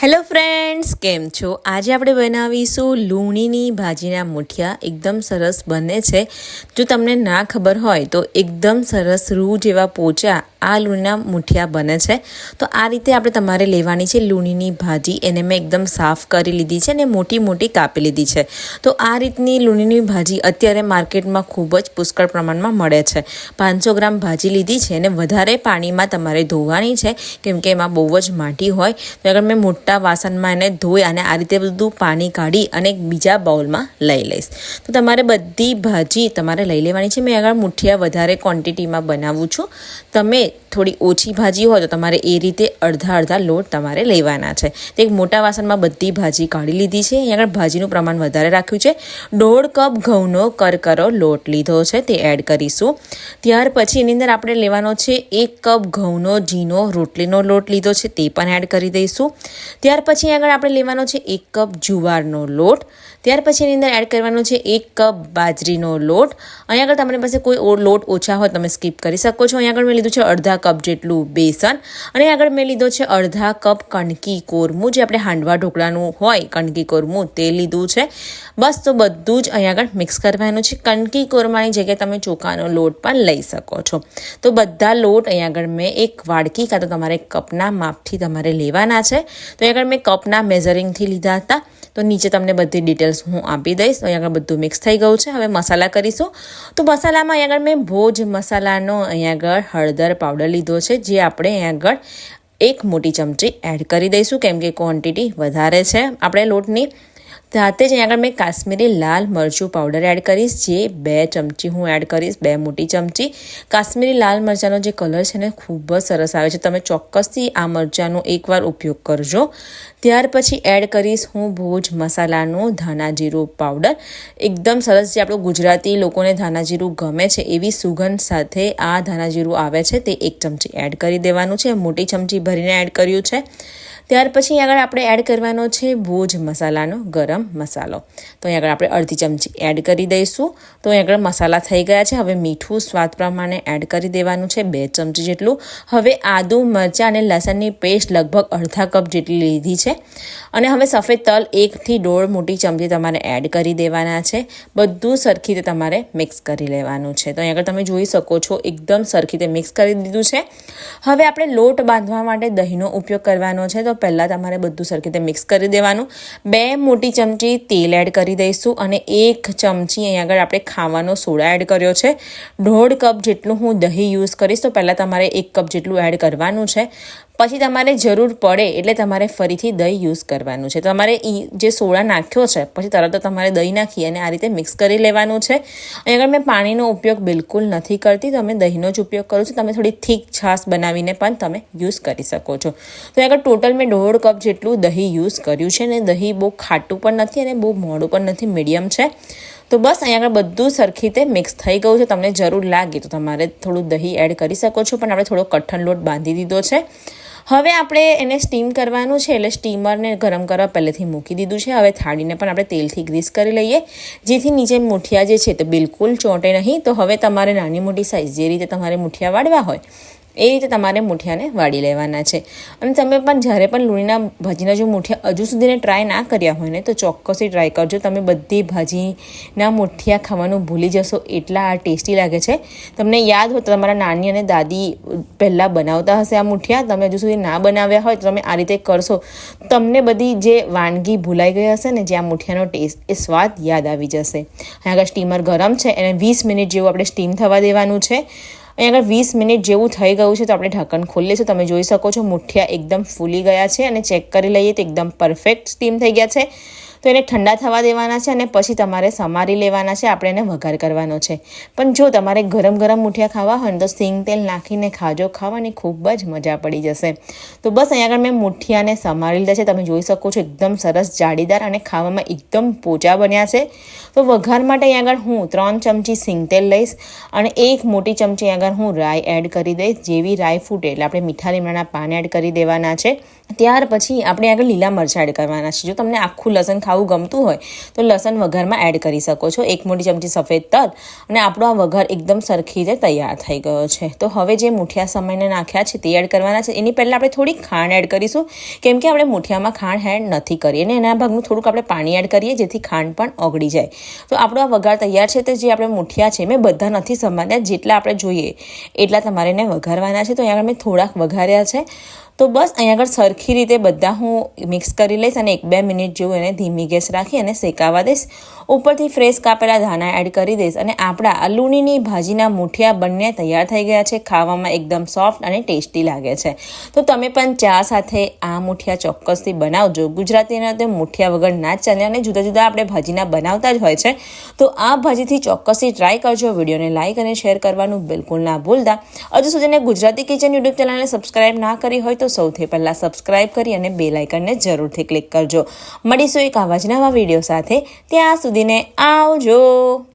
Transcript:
Hello friends! Friends, કેમ છો? આજે આપણે બનાવીશું લૂણીની ભાજીના મુઠિયા. એકદમ સરસ બને છે. જો તમને ના ખબર હોય તો એકદમ સરસ રૂ જેવા પોચા આ લૂણીના મુઠિયા બને છે. તો આ રીતે આપણે તમારે લેવાની છે લૂણીની ભાજી. એને મેં એકદમ સાફ કરી લીધી છે અને મોટી મોટી કાપી લીધી છે. તો આ રીતની લૂણીની ભાજી અત્યારે માર્કેટમાં ખૂબ જ પુષ્કળ પ્રમાણમાં મળે છે. પાંચસો ગ્રામ ભાજી લીધી છે અને વધારે પાણીમાં તમારે ધોવાની છે. કેમકે એમાં બહુ જ માટી હોય. તો આગળ મેં મોટા વાસણમાં એને ધોઈ અને આ રીતે બધું પાણી કાઢી અને બીજા બાઉલમાં લઈ લઈશ. તો તમારે બધી ભાજી તમારે લઈ લેવાની છે. મેં આગળ મુઠિયા વધારે ક્વોન્ટિટીમાં બનાવું છું. તમે થોડી ઓછી ભાજી હોય તો તમારે એ રીતે અડધા અડધા લોટ તમારે લેવાના છે. તો મોટા વાસણમાં બધી ભાજી કાઢી લીધી છે. અહીં આગળ ભાજીનું પ્રમાણ વધારે રાખ્યું છે. દોઢ કપ ઘઉંનો કરકરો લોટ લીધો છે. તે એડ કરીશું. ત્યાર પછી એની અંદર આપણે લેવાનો છે એક કપ ઘઉંનો ઝીનો રોટલીનો લોટ લીધો છે. તે પણ એડ કરી દઈશું. ત્યાર પછી આગળ આપણે લેવાનો છે એક કપ જુવારનો લોટ. ત્યાર પછી એની અંદર એડ કરવાનો છે એક કપ બાજરીનો લોટ. અહીં આગળ તમારી પાસે કોઈ લોટ ઓછા હોય તમે સ્કીપ કરી શકો છો. અહીં આગળ મેં લીધું છે અડધા કપ જેટલું બેસન. અને આગળ મેં લીધો છે અડધા કપ કણકી કોરમું. જે આપણે હાંડવા ઢોકળાનું હોય, કણકી કોરમું, તે લીધું છે. બસ તો બધું જ અહીં આગળ મિક્સ કરવાનું છે. કણકી કોરમાની જગ્યાએ તમે ચોખાનો લોટ પણ લઈ શકો છો. તો બધા લોટ અહીં આગળ મેં એક વાડકી કાં તો તમારે કપના માપથી તમારે લેવાના છે. તો અહીં આગળ મેં કપના મેઝરિંગથી લીધા હતા. તો નીચે તમને બધી ડિટેલ્સ હું આપી દઈશ. અહીં આગળ બધું મિક્સ થઈ ગયું છે. હવે મસાલા કરીશું. તો મસાલામાં અહીં આગળ મેં ભોજ મસાલાનો અહીં આગળ હળદર પાવડર લીધો છે, જે આપણે અહીં આગળ એક મોટી ચમચી એડ કરી દઈશું, કેમ કે ક્વોન્ટિટી વધારે છે. આપણે લોટની સાથે જ અહીંયા આગળ મેં કાશ્મીરી લાલ મરચું પાવડર એડ કરીશ, જે બે ચમચી હું એડ કરીશ, બે મોટી ચમચી. કાશ્મીરી લાલ મરચાંનો જે કલર છે ને, ખૂબ જ સરસ આવે છે. તમે ચોક્કસથી આ મરચાંનો એકવાર ઉપયોગ કરજો. ત્યાર પછી એડ કરીશ હું ભોજ મસાલાનું ધાણા જીરું પાવડર એકદમ સરસ જે આપણું ગુજરાતી લોકોને ધાણા જીરું ગમે છે, એવી સુગંધ સાથે આ ધાણા જીરું આવે છે, તે એક ચમચી એડ કરી દેવાનું છે. મોટી ચમચી ભરીને એડ કર્યું છે. ત્યાર પછી આગળ આપણે એડ કરવાનો છે ભોજ મસાલાનો ગરમ મસાલો. તો અહીં આગળ આપણે અડધી ચમચી એડ કરી દઈશું. તો અહીં આગળ મસાલા થઈ ગયા છે. હવે મીઠું સ્વાદ પ્રમાણે એડ કરી દેવાનું છે બે ચમચી જેટલું. હવે આદુ, મરચાં અને લસણની પેસ્ટ લગભગ અડધા કપ જેટલી લીધી છે. અને હવે સફેદ તલ એકથી દોઢ મોટી ચમચી તમારે એડ કરી દેવાના છે. બધું સરખી રીતે તમારે મિક્સ કરી લેવાનું છે. તો અહીં આગળ તમે જોઈ શકો છો, એકદમ સરખી રીતે મિક્સ કરી દીધું છે. હવે આપણે લોટ બાંધવા માટે દહીંનો ઉપયોગ કરવાનો છે. તો પહેલાં તમારે બધું સરખી રીતે મિક્સ કરી દેવાનું. બે મોટી ચમચી તેલ એડ કરી દઈશું અને એક ચમચી અહીં આગળ આપણે ખાવાનો સોડા એડ કર્યો છે. દોઢ કપ જેટલું હું દહીં યુઝ કરીશ તો પહેલાં તમારે એક કપ જેટલું એડ કરવાનું છે. પછી તમારે જરૂર પડે એટલે તમારે ફરીથી દહીં યુઝ કરવાનું છે. તમારે ઈ જે સોડા નાખ્યો છે, પછી તરત તમારે દહીં નાખી અને આ રીતે મિક્સ કરી લેવાનું છે. અહીં આગળ મેં પાણીનો ઉપયોગ બિલકુલ નથી કરતી તમે દહીંનો જ ઉપયોગ કરો છો. તમે થોડી થીક છાશ બનાવીને પણ તમે યુઝ કરી શકો છો. તો આગળ ટોટલ મેં દોઢ કપ જેટલું દહીં યુઝ કર્યું છે ને દહીં બહુ ખાટું પણ નથી અને બહુ મોડું પણ નથી મીડિયમ છે. તો બસ અહીંયા આગળ બધું સરખી રીતે મિક્સ થઈ ગયું છે. તમને જરૂર લાગે તો તમારે થોડું દહીં એડ કરી શકો છો, પણ આપણે થોડો કઠણ લોટ બાંધી દીધો છે. હવે આપણે એને સ્ટીમ કરવાનું છે એટલે સ્ટીમરને ગરમ કરવા પહેલેથી મૂકી દીધું છે. હવે થાળીને પણ આપણે તેલથી ગ્રીસ કરી લઈએ. જેથી નીચે મુઠિયા જે છે તે બિલકુલ ચોંટે નહીં. તો હવે તમારે નાની મોટી સાઇઝ જે રીતે તમારે મુઠિયા વાળવા હોય એ રીતે તમારે મૂઠિયાને વાળી લેવાના છે. અને તમે પણ જ્યારે પણ લૂણીના ભાજીના જો મૂઠિયા હજુ સુધીને ટ્રાય ના કર્યા હોય ને, તો ચોક્કસથી ટ્રાય કરજો. તમે બધી ભાજીના મૂઠિયા ખાવાનું ભૂલી જશો, એટલા આ ટેસ્ટી લાગે છે. તમને યાદ હોય તો તમારા નાની અને દાદી પહેલાં બનાવતા હશે આ મૂઠિયા. તમે હજુ સુધી ના બનાવ્યા હોય તો તમે આ રીતે કરશો. તમને બધી જે વાનગી ભૂલાઈ ગઈ હશે ને, જે આ મૂઠિયાનો ટેસ્ટ એ સ્વાદ યાદ આવી જશે. આગળ સ્ટીમર ગરમ છે, એને વીસ મિનિટ જેવું આપણે સ્ટીમ થવા દેવાનું છે. અહીં આગળ વીસ મિનિટ જેવું થઈ ગયું છે તો આપણે ઢાંકણ ખોલીએ છીએ તમે જોઈ શકો છો મુઠિયા એકદમ ફૂલી ગયા છે અને ચેક કરી લઈએ તો એકદમ પરફેક્ટ સ્ટીમ થઈ ગયા છે. તો એને ઠંડા થવા દેવાના છે અને પછી તમારે સમારી લેવાના છે. આપણે એને વઘાર કરવાનો છે. પણ જો તમારે ગરમ ગરમ મુઠિયા ખાવા હોય ને તો સિંગ તેલ નાખીને ખાજો. ખાવાની ખૂબ જ મજા પડી જશે. તો બસ અહીંયા આગળ મેં મુઠિયાને સમારી લીધા છે. તમે જોઈ શકો છો એકદમ સરસ જાળીદાર અને ખાવામાં એકદમ પોચા બન્યા છે. તો વઘાર માટે અહીંયા આગળ હું ત્રણ ચમચી સિંગ તેલ લઈશ અને એક મોટી ચમચી આગળ હું રાઈ એડ કરી દઈશ. જેવી રાઈ ફૂટે એટલે આપણે મીઠા લીમડાના પાન એડ કરી દેવાના છે. ત્યાર પછી આપણે આગળ લીલા મરચાં એડ કરવાના છે. જો તમને આખું લસણ ખાવું ગમતું હોય, તો લસણ વઘારમાં એડ કરી શકો છો. એક મોટી ચમચી સફેદ તલ અને આપણો આ વઘાર એકદમ સરખી રીતે તૈયાર થઈ ગયો છે. તો હવે જે મુઠિયા સમયને નાખ્યા છે, તે એડ કરવાના છે. એની પહેલાં આપણે થોડીક ખાંડ એડ કરીશું, કેમ કે આપણે મુઠિયામાં ખાંડ એડ નથી કરી. અને એના ભાગનું થોડુંક આપણે પાણી એડ કરીએ, જેથી ખાંડ પણ ઓગળી જાય. તો આપણો આ વઘાર તૈયાર છે, તે જે આપણે મુઠિયા છે, મેં બધા નથી સંભાળ્યા જેટલા આપણે જોઈએ, એટલા તમારે એને વઘારવાના છે. તો અહીંયા મેં થોડાક વઘાર્યા છે. તો બસ અહીંયા આગળ સરખી રીતે બધા હું મિક્સ કરી લઈશ અને એક બે મિનિટ જેવું એને ધીમી ગેસ રાખી અને શેકાવા દઈશ. ઉપરથી ફ્રેશ કાપેલા ધાણા એડ કરી દઈશ અને આપણા અલુણીની ભાજીના મુઠિયા બંને તૈયાર થઈ ગયા છે. ખાવામાં એકદમ સોફ્ટ અને ટેસ્ટી લાગે છે. તો તમે પણ ચા સાથે આ મુઠિયા ચોક્કસથી બનાવજો. ગુજરાતીના તો મુઠિયા વગર ના ચાલે અને જુદા જુદા આપણે ભાજીના બનાવતા જ હોય છે. તો આ ભાજીથી ચોક્કસથી ટ્રાય કરજો. વિડીયોને લાઇક અને શેર કરવાનું બિલકુલ ના ભૂલતા. હજુ સુધીને ગુજરાતી કિચન યુટ્યુબ ચેનલને સબસ્ક્રાઇબ ના કરી હોય તો સૌથી પહેલાં સબસ્ક્રાઇબ કરી અને બે લાઇકનને જરૂરથી ક્લિક કરજો. મળીશું એક આવા જ નવા વીડિયો સાથે. ત્યાં સુધીને આવજો.